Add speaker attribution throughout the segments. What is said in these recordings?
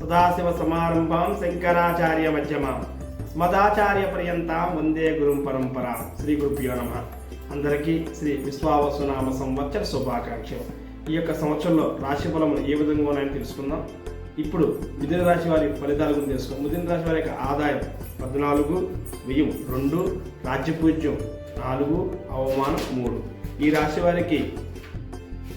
Speaker 1: సదాశివ సమారంభం శంకరాచార్య మధ్యమాం. మదాచార్య పర్యంతం వందే గురుం పరంపర. శ్రీ గురుభ్యో నమ. అందరికీ శ్రీ విశ్వావసునామ సంవత్సర శుభాకాంక్షలు. ఈ యొక్క సంవత్సరంలో రాశి ఫలములు ఏ విధంగా ఉన్నాయని తెలుసుకుందాం. ఇప్పుడు మిథున రాశి వారి ఫలితాల గురించి తెలుసుకుందాం. మిథున రాశి వారి యొక్క ఆదాయం పద్నాలుగు వ్యయం రెండు రాజ్యపూజ్యం నాలుగు అవమానం మూడు. ఈ రాశి వారికి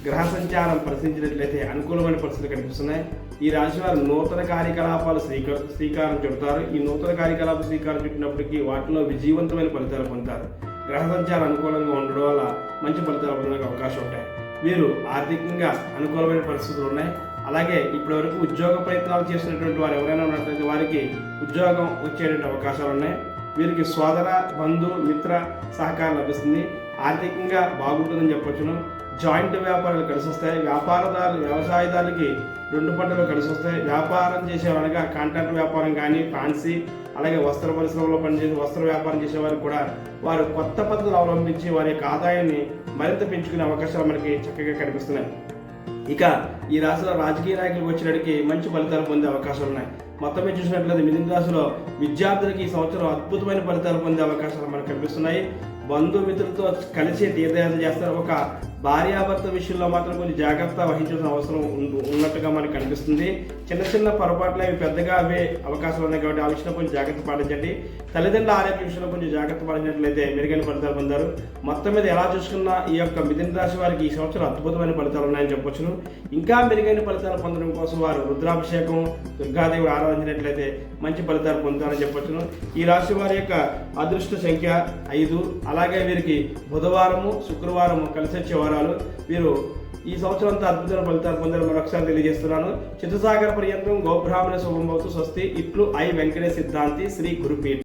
Speaker 1: గ్రహ సంచారం పరిశీలించినట్లయితే అనుకూలమైన పరిస్థితులు కనిపిస్తున్నాయి. ఈ రాశి వారు నూతన కార్యకలాపాలు స్వీక శ్రీకారం చుడతారు. ఈ నూతన కార్యకలాపాలు శ్రీకారం చుట్టినప్పటికీ వాటిలో విజయవంతమైన ఫలితాలు పొందుతారు. గ్రహ సంచారం అనుకూలంగా ఉండడం వల్ల మంచి ఫలితాలు పొందడానికి అవకాశం ఉంటాయి. వీరు ఆర్థికంగా అనుకూలమైన పరిస్థితులు ఉన్నాయి. అలాగే ఇప్పటివరకు ఉద్యోగ ప్రయత్నాలు చేసినటువంటి వారు ఎవరైనా ఉన్నట్లయితే వారికి ఉద్యోగం వచ్చేటువంటి అవకాశాలు ఉన్నాయి. వీరికి సోదర బంధు మిత్ర సహకారం లభిస్తుంది. ఆర్థికంగా బాగుంటుందని చెప్పొచ్చును. జాయింట్ వ్యాపారాలు కలిసి వస్తాయి వ్యాపారదారులు వ్యవసాయదారులకి రెండు పంటలు కలిసి వస్తాయి వ్యాపారం చేసేవారుగా కాంట్రాక్ట్ వ్యాపారం కానీ ఫ్యాన్సీ అలాగే వస్త్ర పరిశ్రమలో పనిచేసి వస్త్ర వ్యాపారం చేసేవారు కూడా వారు కొత్త పద్ధతులు అవలంబించి వారి యొక్క ఆదాయాన్ని మరింత పెంచుకునే అవకాశాలు మనకి చక్కగా కనిపిస్తున్నాయి. ఇక ఈ రాశిలో రాజకీయ నాయకులకు వచ్చినడికి మంచి ఫలితాలు పొందే అవకాశాలు ఉన్నాయి. మొత్తం మీద చూసినట్లయితే మిథున రాశిలో విద్యార్థులకి ఈ సంవత్సరం అద్భుతమైన ఫలితాలు పొందే అవకాశాలు మనకు కనిపిస్తున్నాయి. బంధుమిత్రులతో కలిసి తీర్థయాత్ర చేస్తారు. ఒక భార్యాభర్త విషయంలో మాత్రం కొంచెం జాగ్రత్త వహించాల్సిన అవసరం ఉన్నట్టుగా మనకు కనిపిస్తుంది చిన్న చిన్న పొరపాట్లు అవి పెద్దగా అవే అవకాశాలు ఉన్నాయి కాబట్టి ఆ విషయంలో కొంచెం జాగ్రత్త పాటించండి. తల్లిదండ్రుల ఆరోగ్య విషయంలో కొంచెం జాగ్రత్త పాటించినట్లయితే మెరుగైన ఫలితాలు పొందారు. మొత్తం మీద ఎలా చూసుకున్నా ఈ యొక్క మిథున రాశి వారికి ఈ సంవత్సరం అద్భుతమైన ఫలితాలు ఉన్నాయని చెప్పొచ్చును. ఇంకా మెరుగైన ఫలితాలు పొందడం కోసం వారు రుద్రాభిషేకం దుర్గాదేవి ఆరాధించినట్లయితే మంచి ఫలితాలు పొందుతారని చెప్పొచ్చును. ఈ రాశి వారి యొక్క అదృష్ట సంఖ్య ఐదు. అలాగే వీరికి బుధవారము శుక్రవారము కలిసి వచ్చేవారు వారాలు వీరు ఈ సంవత్సరం అంతా అద్భుతమైన ఫలితాలు పొందారు మరొకసారి తెలియజేస్తున్నాను. చతుసాగర పర్యంతం గోబ్రాహ్మణ శుభం భవతు స్వస్తి. ఇట్లు ఐ వెంకటేశ్ సిద్ధాంతి శ్రీ గురుపీఠ.